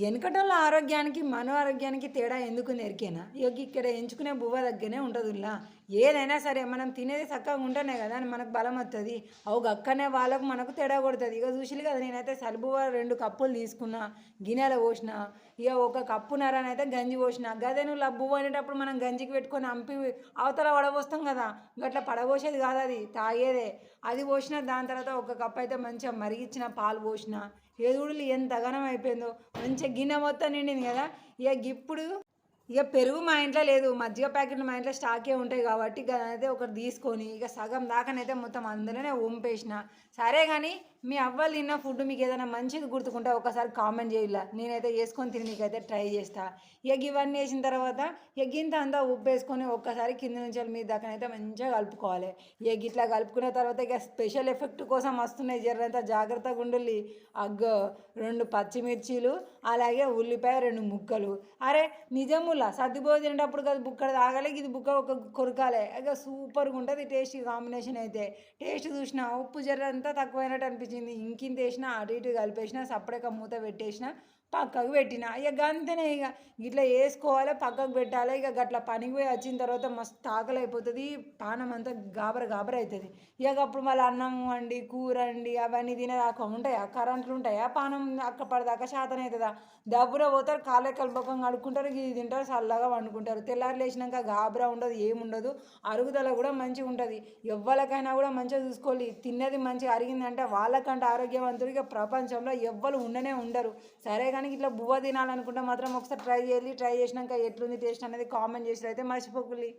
వెనకటోళ్ళ ఆరోగ్యానికి మన ఆరోగ్యానికి తేడా ఎందుకు నెరికేనా? ఇక ఇక్కడ ఎంచుకునే బువ్వ దగ్గరనే ఉంటుందిలా ఏదైనా సరే మనం తినేది చక్కగా ఉంటేనే కదా అని మనకు బలం వస్తుంది అవు అక్కనే వాళ్ళకు మనకు తేడా కొడుతుంది. ఇక చూసిలు కదా నేనైతే సలుబువ రెండు కప్పులు తీసుకున్నా గిన్నెలో పోసిన ఇక ఒక కప్పున్నరని అయితే గంజి పోసిన. గదే నువ్వు లబ్బు అనేటప్పుడు మనం గంజికి పెట్టుకొని అంపి అవతల పడబోస్తాం కదా గట్ల పడబోసేది కాదు అది తాగేదే. అది పోసిన దాని తర్వాత ఒక కప్పు అయితే మంచిగా మరిగించిన పాలు పోసిన. ఎదుగుడులు ఎంత గనం అయిపోయిందో. మంచి గిన్నె మొత్తం నిండింది కదా. ఇక ఇప్పుడు ఇక పెరుగు మా ఇంట్లో లేదు మజ్జిగ ప్యాకెట్లు మా ఇంట్లో స్టాకే ఉంటాయి కాబట్టి అయితే ఒకటి తీసుకొని ఇక సగం దాకానైతే మొత్తం అందులోనే వంపేసిన. సరే కానీ మీ అవ్వలు తిన్న ఫుడ్ మీకు ఏదైనా మంచిది గుర్తుకుంటే ఒకసారి కామెంట్ చేయాల. నేనైతే వేసుకొని తిని మీకైతే ట్రై చేస్తా. ఇక ఇవన్నీ వేసిన తర్వాత ఇక గింత అంతా ఉప్పు వేసుకొని ఒక్కసారి కింద నుంచి మీ దాకానైతే మంచిగా కలుపుకోవాలి. ఇక ఇట్లా కలుపుకున్న తర్వాత ఇక స్పెషల్ ఎఫెక్ట్ కోసం వస్తున్నాయి జర్రంతా జాగ్రత్తగా ఉండాలి అగ్గ రెండు పచ్చిమిర్చీలు అలాగే ఉల్లిపాయ రెండు ముక్కలు. అరే నిజము నిజములా సద్దుబో తినేటప్పుడు కదా బుక్క తాగాలి ఇది బుక్క ఒక కొరకాలి. ఇక సూపర్గా ఉంటుంది టేస్ట్ కాంబినేషన్ అయితే. టేస్ట్ చూసిన ఉప్పు జర్ర అంతా తక్కువైనట్టు అనిపించింది. ఇంకింత వేసిన అటు ఇటు కలిపేసిన సపరేట్గా మూత పెట్టేసిన పక్కకు పెట్టిన. ఇక అంతేనే ఇక ఇట్లా వేసుకోవాలి పక్కకు పెట్టాలి. ఇక గట్ల పనికి పోయి వచ్చిన తర్వాత మస్తు ఆకలి అయిపోతుంది. పానం అంతా గాబర గాబర అవుతుంది ఇక అప్పుడు మళ్ళీ అన్నం వండి కూర అండి అవన్నీ తినేదాకా ఉంటాయా? కరెంట్లు ఉంటాయా? పానం అక్క పడదాకా శాతం అవుతుందా దబ్బున పోతారు కాళ్ళ కలపకం కడుక్కుంటారు ఇది తింటారు చల్లగా వండుకుంటారు. తెల్లారి లేచినాక గాబరా ఉండదు ఏముండదు అరుగుదల కూడా మంచిగా ఉంటుంది. ఎవ్వరికైనా కూడా మంచిగా చూసుకోవాలి. తిన్నది మంచిగా అరిగిందంటే వాళ్ళకంటే ఆరోగ్యవంతుడిగా ఇక ప్రపంచంలో ఎవ్వరు ఉండనే ఉండరు. సరే కానీ ఇట్లా బువ్వ తినాలనుకుంటే మాత్రం ఒకసారి ట్రై చేయాలి. ట్రై చేసినాక ఎట్లుంది టేస్ట్ అనేది కామెంట్ చేసి అయితే మర్చిపోకులి